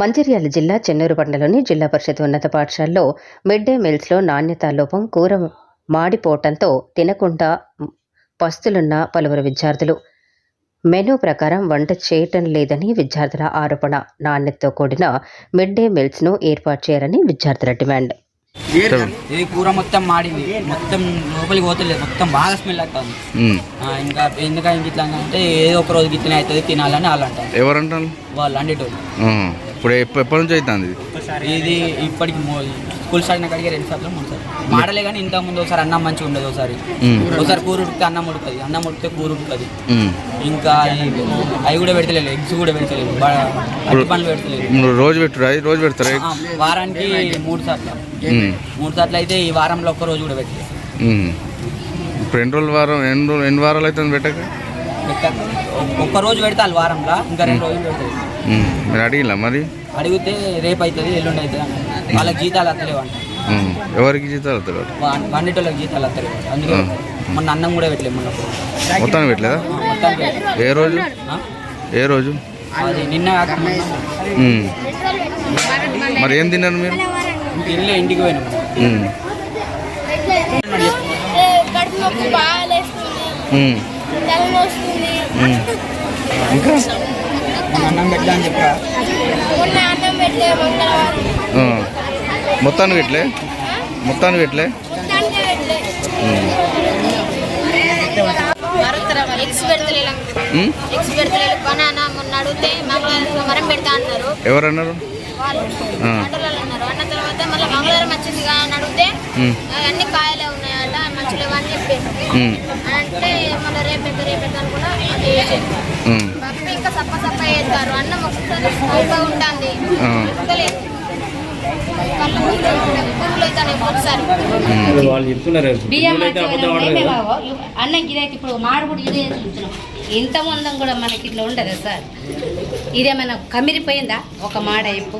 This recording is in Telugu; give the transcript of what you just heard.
మంచిర్యాల జిల్లా చెన్నూరు పట్టణంలోని జిల్లా పరిషత్ ఉన్నత పాఠశాలలో మిడ్ డే మీల్స్లో నాణ్యతా లోపం కూర మాడిపోవటంతో తినకుండా పస్తులున్న పలువురు విద్యార్థులు. మెనూ ప్రకారం వంట చేయటం లేదని విద్యార్థుల ఆరోపణ. నాణ్యతతో కూడిన మిడ్ డే మీల్స్ను ఏర్పాటు చేయాలని విద్యార్థుల డిమాండ్. ఇది కూర మొత్తం మాడింది. మొత్తం లోపలికి పోతలేదు. మొత్తం బాగా స్మెల్ అవుతుంది ఇంకా ఎందుకంటే ఇట్లా అంటే ఏదో ఒక రోజు గిట్లనే అవుతుంది తినాలని వాళ్ళు అంటారు. ఎవరంటారు? వాళ్ళు అండేటోళ్ళు. ఇప్పుడు ఎప్ప- ఎప్పటి నుంచి అవుతుంది? ఇది ఇప్పటికి స్కూల్ స్టార్ట్ అయిన కాడికి రెండు సార్లు మూడు సార్లు? మాడలే కానీ ఇంత ముందు ఒకసారి అన్నం మంచిగా ఉండదు ఒకసారి. ఒకసారి కూర ఉడికితే అన్నం ఉడుకుతుంది. అన్నం ఉడికితే కూర ఉడుకుతుంది. ఉమ్. ఇంకా అవి కూడా పెడతలేదు ఎగ్స్ కూడా పెడతలేదు అట్టి పనులు పెడతలేదు. రోజు పెట్టురా రోజు పెడతారా వారానికి మూడు సార్లు. మూడు సార్లు అయితే ఈ వారంలో ఒక్క రోజు కూడా పెట్టలేదు. ఇప్పుడు ఎన్ని రోజులు వారం ఎన్ని రోజులు ఎన్ని వారాలు అవుతుంది పెట్టక? పెట్ట- ఒక్క రోజు పెడితే వాళ్ళు వారంలో ఇంకా రెండు రోజులు పెడతారు. మీరు అడిగిలా మరి? అడిగితే రేపు అవుతుంది ఎల్లుండి అవుతుంది అంటారు. వాళ్ళకి జీతాలు వస్తలేవు అంట ఉమ్. ఎవరికి జీతాలు అవుతారు వండేటోళ్ళకి జీతాలు వస్తలేవు అందుకే. మొన్న అన్నం కూడా పెట్టలేదు మొన్న మొత్తానికి పెట్టలేదా ఆ, మొత్తానికి. ఏ రోజు ఆ? ఏ రోజు అది నిన్న కాక మొన్న ఉమ్. మరి ఏం తిన్నారు మీరు ఇంక ఇల్లే ఇంటికి పోయినాం ఉమ్. కడుపు నొప్పి బాగా లేస్తుంది ఉమ్. తల వస్తుంది ఉమ్. ఇంకా అన్నం పెట్టలే అని చెప్పా. మొత్తానికి పెట్టలే మొత్తానికి పెట్టలే. ఎవరన్నారు? వాళ్ళు ఆ. ఆటోలలో అన్నారు అన్న తర్వాత మళ్ళీ మంగళవారం వచ్చింది కదా అని అడిగితే ఉమ్. అన్ని కాయలే ఉన్నాయట చెప్పారు. అంటే మళ్ళీ రేపు రేపు అది సప్ప సప్ప చేస్తారు అన్నం ఒకసారి ఉంటుంది ఉన్నాయి మేము అన్నం గిదైతే ఇప్పుడు మాడుగుడు ఇదే చూస్తున్నాం. ఇంత మందం కూడా మనకి ఇట్లా ఉండదా సార్? ఇదేమైనా కమిరిపోయిందా? ఒక మాడ ఇప్పు